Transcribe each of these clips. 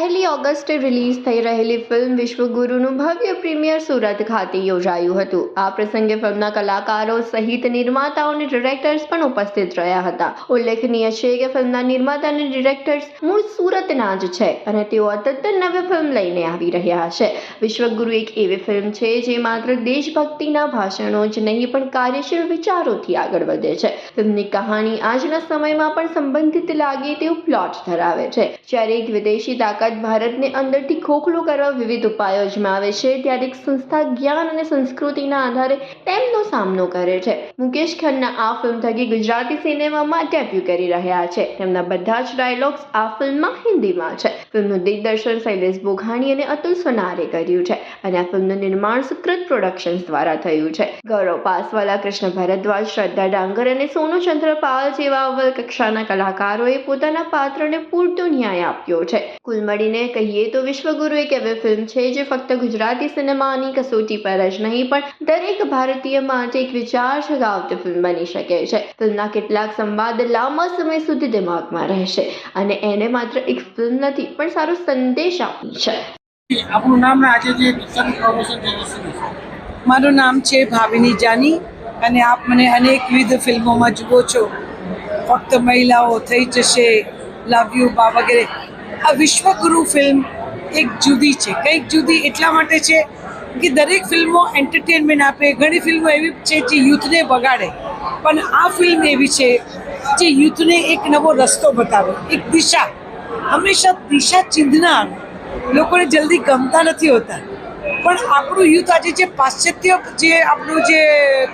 પહેલી ઓગસ્ટે રિલીઝ થઈ રહેલી ફિલ્મ વિશ્વગુરુનું ભવ્ય પ્રીમિયર સુરત ખાતે યોજાયું હતું. આ પ્રસંગે ફિલ્મના કલાકારો સહિત નિર્માતાઓ અને ડિરેક્ટર્સ પણ ઉપસ્થિત રહ્યા હતા. ઉલ્લેખનીય છે કે ફિલ્મના નિર્માતા અને ડિરેક્ટર્સ મૂળ સુરતના જ છે અને તેઓ તદ્દન નવી ફિલ્મ લઈને આવી રહ્યા છે. વિશ્વગુરુ એક એવી ફિલ્મ છે જે માત્ર દેશભક્તિના ભાષણો જ નહીં, પણ કાર્યશીલ વિચારોથી આગળ વધે છે. ફિલ્મની કહાણી આજના સમયમાં પણ સંબંધિત લાગે તેવું પ્લોટ ધરાવે છે. જ્યારે એક વિદેશી તાકાત ભારતને અંદરથી ખોખલું કરવા વિવિધ ઉપાયો અજમાવે છે, ત્યારે એક સંસ્થા જ્ઞાન અને સંસ્કૃતિના આધારે તેમનો સામનો કરે છે. મુકેશ ખન્ના આ ફિલ્મ થકી ગુજરાતી સિનેમામાં ડેબ્યુ કરી રહ્યા છે. તેમના બધા જ ડાયલોગ્સ આ ફિલ્મમાં હિન્દીમાં છે. ફિલ્મનું દિગ્દર્શન શૈલેષ બોઘાણી અને અતુલ સોનારે કર્યું છે અને આ ફિલ્મનું નિર્માણ સુકૃત પ્રોડક્શન્સ દ્વારા થયું છે. ગૌરવ પાસવાલા, કૃષ્ણ ભરદ્વાજ, શ્રદ્ધા ડાંગર અને સોનુ ચંદ્ર પાલ જેવા અવ્વલ કક્ષાના કલાકારોએ પોતાના પાત્રને પૂરતો ન્યાય આપ્યો છે. કુલ મળીને કહીએ તો વિશ્વગુરુ એક એવી ફિલ્મ છે જે ફક્ત ગુજરાતી સિનેમાની કસોટી પર જ નહીં, પણ દરેક ભારતીય માટે એક વિચાર જગાવતી ફિલ્મ બની શકે છે. ફિલ્મના કેટલાક સંવાદ લાંબા સમય સુધી દિમાગમાં રહેશે અને એને માત્ર એક ફિલ્મ નથી, પણ સારો સંદેશ આપી છે. આપણું નામ આજે જે મારું નામ છે ભાવિની જાની અને આપ મને અનેકવિધ ફિલ્મોમાં જુઓ છો. ફક્ત મહિલાઓ થઈ જશે લવ યુ બા વગેરે. આ વિશ્વગુરુ ફિલ્મ એક જુદી છે. કંઈક જુદી એટલા માટે છે કે દરેક ફિલ્મો એન્ટરટેનમેન્ટ આપે, ઘણી ફિલ્મો એવી છે જે યુથને બગાડે. પણ આ ફિલ્મ એવી છે જે યુથને એક નવો રસ્તો બતાવે, એક દિશા. હંમેશા દિશા ચિંધનાર. લોકોને જલ્દી ગમતા નથી હોતા. પણ આપણું યુથ આજે જે પાશ્ચાત્ય જે આપણું જે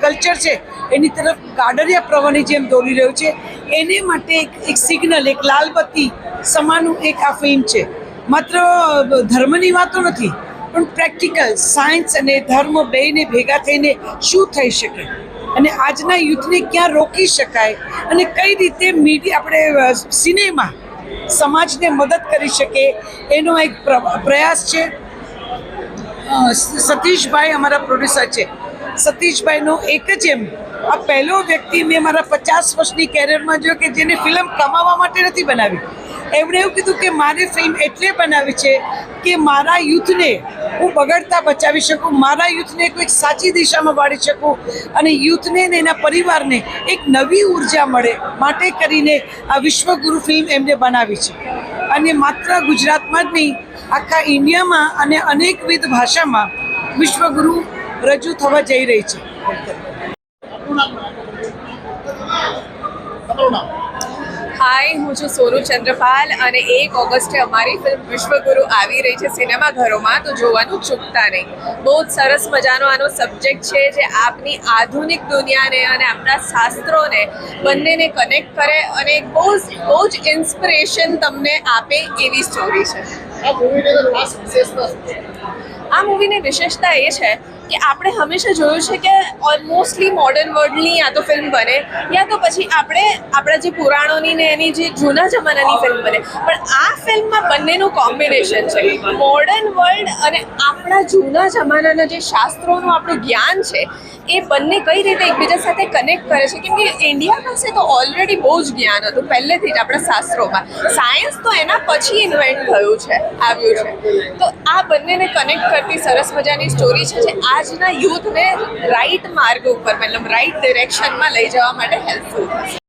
કલ્ચર છે, એની તરફ ગાડરિયા પ્રવાહની જેમ દોરી રહ્યું છે, એને માટે એક સિગ્નલ એક લાલબત્તી સમાનું એક આ ફિલ્મ છે. માત્ર ધર્મની વાતો નથી, પણ પ્રેક્ટિકલ સાયન્સ અને ધર્મ બેને ભેગા થઈને શું થઈ શકે? અને આજના યુથને ક્યાં રોકી શકાય? અને કઈ રીતે મીડિયા, આપણે સિનેમા સમાજને મદદ કરી શકે? એનો એક પ્ર- પ્રયાસ છે. સતીશભાઈ અમારા પ્રોડ્યુસર છે. સતીશભાઈનો એક જ એમ. આ પહેલો વ્યક્તિ મેં મારા પચાસ વર્ષની કેરિયરમાં જોયો કે જેને ફિલ્મ કમાવા માટે નથી બનાવી. એમણે એવું કીધું કે મારે ફિલ્મ એટલે બનાવી છે કે મારા યુથને હું બગડતા બચાવી શકું, મારા યુથને કોઈક સાચી દિશામાં વાળી શકું અને યુથને ને એના પરિવારને એક નવી ઊર્જા મળે માટે કરીને આ વિશ્વગુરુ ફિલ્મ એમને બનાવી છે. અને માત્ર ગુજરાતમાં જ નહીં, આખા ઇન્ડિયામાં અને અનેકવિધ ભાષામાં વિશ્વગુરુ રજૂ થવા જઈ રહી છે આપણું નામ તમારું નામ હાય હું છું સોનુ ચંદ્રપાલ અને એક ઓગસ્ટે અમારી ફિલ્મ વિશ્વગુરુ આવી રહી છે સિનેમાઘરોમાં તો જોવાનું ચૂકતા નહીં. બહુ જ સરસ મજાનો આનો સબ્જેક્ટ છે જે આપની આધુનિક દુનિયાને અને આપણા શાસ્ત્રોને બંનેને કનેક્ટ કરે અને બહુ જ બહુ જ ઇન્સ્પિરેશન તમને આપે એવી સ્ટોરી છે. આ મૂવીની વિશેષતા એ છે કે આપણે હંમેશા જોયું છે કે ઓલમોસ્ટલી મોડર્ન વર્લ્ડની યા તો ફિલ્મ બને. યા તો પછી આપણે આપણા જે પુરાણોની ને એની જે જૂના જમાનાની ફિલ્મ બને. પણ આ ફિલ્મમાં બંનેનું કોમ્બિનેશન છે. મોડર્ન વર્લ્ડ અને આપણા જૂના જમાનાના જે શાસ્ત્રોનું આપણું જ્ઞાન છે, એ બંને કઈ રીતે એકબીજા સાથે કનેક્ટ કરે છે? કેમ કે ઇન્ડિયા પાસે તો ઓલરેડી બહુ જ જ્ઞાન હતું, પહેલેથી જ આપણા શાસ્ત્રોમાં. સાયન્સ તો એના પછી ઇન્વેન્ટ થયું છે, આવ્યું છે. તો આ બંનેને કનેક્ટ કરતી સરસ મજાની સ્ટોરી છે જે આજના યુથને રાઈટ માર્ગ ઉપર મતલબ રાઈટ ડિરેક્શનમાં લઈ જવા માટે હેલ્પફુલ